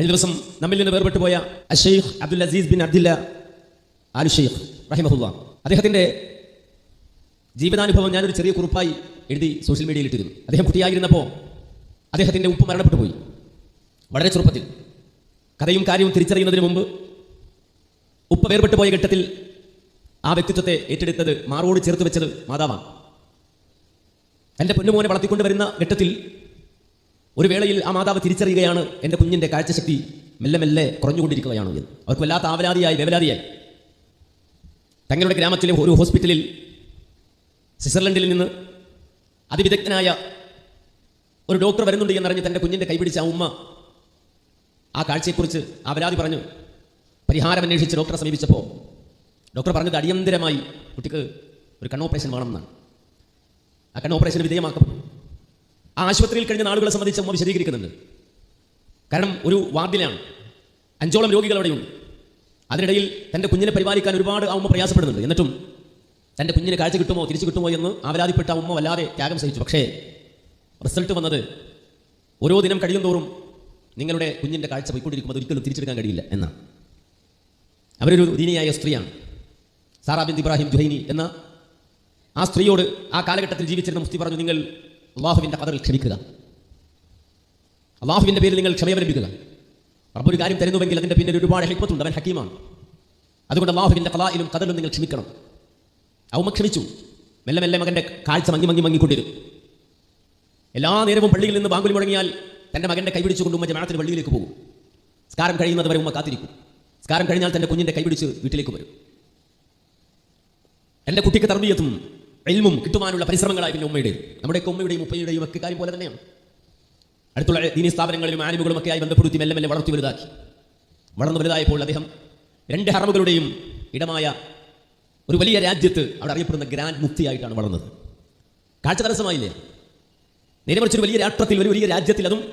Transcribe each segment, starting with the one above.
കഴിഞ്ഞ ദിവസം നമ്മിൽ നിന്ന് വേർപെട്ടു പോയ അഷെയ്ഖ് അബ്ദുൽ അസീസ് ബിൻ അബ്ദുല്ല ആലു ഷെയ്ഖ് റഹിമഹുല്ല. അദ്ദേഹത്തിന്റെ ജീവിതാനുഭവം ഞാനൊരു ചെറിയ കുറിപ്പായി എഴുതി സോഷ്യൽ മീഡിയയിൽ ഇട്ടിരുന്നു. അദ്ദേഹം കുട്ടിയായിരുന്നപ്പോൾ അദ്ദേഹത്തിന്റെ ഉപ്പ് മരണപ്പെട്ടു പോയി. വളരെ ചെറുപ്പത്തിൽ. കഥയും കാര്യവും തിരിച്ചറിയുന്നതിന് മുമ്പ് ഉപ്പ വേർപെട്ടു പോയ ഘട്ടത്തിൽ ആ വ്യക്തിത്വത്തെ ഏറ്റെടുത്തത് മാറോട് ചേർത്ത് വെച്ചത് മാതാവാണ്. എന്റെ പൊന്നുമോനെ വളർത്തിക്കൊണ്ട് വരുന്ന ഘട്ടത്തിൽ ഒരു വേളയിൽ ആ മാതാവ് തിരിച്ചറിയുകയാണ് എന്റെ കുഞ്ഞിന്റെ കാഴ്ചശക്തി മെല്ലെ മെല്ലെ കുറഞ്ഞുകൊണ്ടിരിക്കുകയാണ് എന്ന്. അവർക്ക് വല്ലാത്ത ആവലാതിയായി വേവലാതിയായി. തങ്ങളുടെ ഗ്രാമത്തിലെ ഒരു ഹോസ്പിറ്റലിൽ സ്വിറ്റ്സർലൻഡിൽ നിന്ന് അതിവിദഗ്ധനായ ഒരു ഡോക്ടർ വരുന്നുണ്ട് എന്നറിഞ്ഞ് തന്റെ കുഞ്ഞിന്റെ കൈപിടിച്ച ആ ഉമ്മ ആ കാഴ്ചയെക്കുറിച്ച് ആവലാതി പറഞ്ഞു. പരിഹാരം അന്വേഷിച്ച് ഡോക്ടറെ സമീപിച്ചപ്പോൾ ഡോക്ടർ പറഞ്ഞത് അടിയന്തരമായി കുട്ടിക്ക് ഒരു കണ്ണോപ്പറേഷൻ വേണമെന്നാണ്. ആ കണ്ണ് ഓപ്പറേഷന് വിധേയമാക്കപ്പെട്ടു. ആശുപത്രിയിൽ കഴിഞ്ഞ നാളുകളെ സംബന്ധിച്ച് അമ്മ വിശദീകരിക്കുന്നുണ്ട്. കാരണം ഒരു വാർഡിലാണ്. അഞ്ചോളം രോഗികൾ അവിടെയുണ്ട്. അതിനിടയിൽ തന്റെ കുഞ്ഞിനെ പരിപാലിക്കാൻ ഒരുപാട് ആ ഉമ്മ പ്രയാസപ്പെടുന്നുണ്ട്. എന്നിട്ടും തന്റെ കുഞ്ഞിന് കാഴ്ച കിട്ടുമോ തിരിച്ചു കിട്ടുമോ എന്ന് ആവലാതിപ്പെട്ട ഉമ്മ വല്ലാതെ ത്യാഗം സഹിച്ചു. പക്ഷേ റിസൾട്ട് വന്നത് ഓരോ ദിനം കഴിയും തോറും നിങ്ങളുടെ കുഞ്ഞിന്റെ കാഴ്ച പോയിക്കൊണ്ടിരിക്കും അത് ഒരിക്കലും തിരിച്ചെടുക്കാൻ കഴിയില്ല എന്നാണ് അവരൊരു ദീനിയായ സ്ത്രീയാണ്. സാറാ ബിൻ ഇബ്രാഹിം ജുഹൈനി എന്ന ആ സ്ത്രീയോട് ആ കാലഘട്ടത്തിൽ ജീവിച്ചിരുന്ന മുസ്തി പറഞ്ഞു നിങ്ങൾ അള്ളാഹുവിന്റെ കഥകൾ ക്ഷമിക്കുക. അള്ളാഹുവിന്റെ പേരിൽ നിങ്ങൾ ക്ഷമയവലംബിക്കുക റബ്ബൊരു കാര്യം തരുന്നുവെങ്കിൽ അതിന്റെ പിന്നിൽ ഒരുപാട് ഹെൽപ്പത്തുണ്ട് അവൻ ഹക്കീമാണ്. അതുകൊണ്ട് അള്ളാഹുവിന്റെ കലായിലും കഥലും നിങ്ങൾ ക്ഷമിക്കണം. അവമ ക്ഷമിച്ചു. മെല്ലെ മെല്ലെ മകന്റെ കാഴ്ച മങ്ങി മങ്ങി മങ്ങിക്കൊണ്ടിരും. എല്ലാ നേരവും പള്ളിയിൽ നിന്ന് ബാങ്കുലി മുടങ്ങിയാൽ തന്റെ മകന്റെ കൈപിടിച്ചുകൊണ്ട് ഉമ്മ ജമാഅത്തിന് പള്ളിയിലേക്ക് പോകും. സ്കാരം കഴിയുന്നത് വരെ ഉമ്മ കാത്തിരിക്കും. സ്കാരം കഴിഞ്ഞാൽ തന്റെ കുഞ്ഞിന്റെ കൈപിടിച്ച് വീട്ടിലേക്ക് വരും. എന്റെ കുട്ടിക്ക് തർബീയത്തും എൽമും കിട്ടുവാനുള്ള പരിശ്രമങ്ങളായി പിന്നെ ഉമ്മയുടെ നമ്മുടെയൊക്കെ ഉമ്മയുടെയും ഉപ്പയുടെയും ഒക്കെ കാര്യം പോലെ തന്നെയാണ്. അടുത്തുള്ള ദീനി സ്ഥാപനങ്ങളിലും ആനിമുകളും ഒക്കെ ആയി ബന്ധപ്പെടുത്തി മെല്ലെ മെല്ലെ വളർത്തി വലുതാക്കി. വളർന്നു വലുതായപ്പോൾ അദ്ദേഹം രണ്ട് ഹറമുകളുടെയും ഇടമായ ഒരു വലിയ രാജ്യത്ത് അവിടെ അറിയപ്പെടുന്ന ഗ്രാൻഡ് മുക്തിയായിട്ടാണ് വളർന്നത്. കാഴ്ച തടസ്സമായില്ലേ? നേരെ മറിച്ചൊരു വലിയ രാഷ്ട്രത്തിൽ ഒരു വലിയ രാജ്യത്തിൽ അതും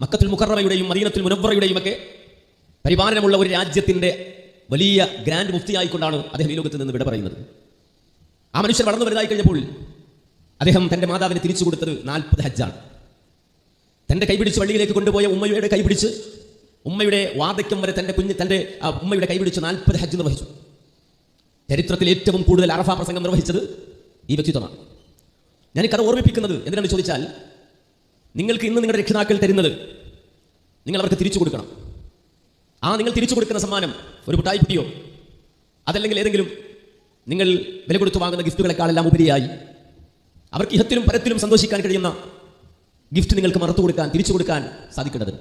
മക്കത്തുൽ മുഖറയുടെയും മദീനത്തുൽ മുനവറയുടെയും ഒക്കെ പരിപാലനമുള്ള ഒരു രാജ്യത്തിന്റെ വലിയ ഗ്രാൻഡ് മുക്തിയായിക്കൊണ്ടാണ് അദ്ദേഹം ഈ ലോകത്ത് നിന്ന് വിട പറയുന്നത്. ആ മനുഷ്യൻ വളർന്നു വലുതായി കഴിഞ്ഞപ്പോൾ അദ്ദേഹം തന്റെ മാതാവിന് തിരിച്ചു കൊടുത്തത് നാൽപ്പത് ഹജ്ജാണ്. തന്റെ കൈപിടിച്ച് വള്ളിയിലേക്ക് കൊണ്ടുപോയ ഉമ്മയുടെ കൈപിടിച്ച് ഉമ്മയുടെ വാർദ്ധക്യം വരെ തന്റെ കുഞ്ഞ് തന്റെ ഉമ്മയുടെ കൈപിടിച്ച് നാൽപ്പത് ഹജ്ജ് നിർവഹിച്ചു. ചരിത്രത്തിൽ ഏറ്റവും കൂടുതൽ അറഫ പ്രസംഗം നിർവഹിച്ചത് ഈ വ്യക്തിത്വമാണ്. ഞാൻ കഥ ഓർമ്മിപ്പിക്കുന്നത് എന്തിനാണ് ചോദിച്ചാൽ നിങ്ങൾക്ക് ഇന്ന് നിങ്ങളുടെ രക്ഷിതാക്കൾ തരുന്നത് നിങ്ങൾ അവർക്ക് തിരിച്ചു കൊടുക്കണം. ആ നിങ്ങൾ തിരിച്ചു കൊടുക്കുന്ന സമ്മാനം ഒരു മുട്ടായിക്കുട്ടിയോ അതല്ലെങ്കിൽ ഏതെങ്കിലും നിങ്ങൾ വില കൊടുത്തു വാങ്ങുന്ന ഗിഫ്റ്റുകളെക്കാളെല്ലാം ഉപരിയായി അവർക്ക് ഇഹത്തിലും പരത്തിലും സന്തോഷിക്കാൻ കഴിയുന്ന ഗിഫ്റ്റ് നിങ്ങൾക്ക് മറത്തു കൊടുക്കാൻ തിരിച്ചു കൊടുക്കാൻ സാധിക്കേണ്ടത്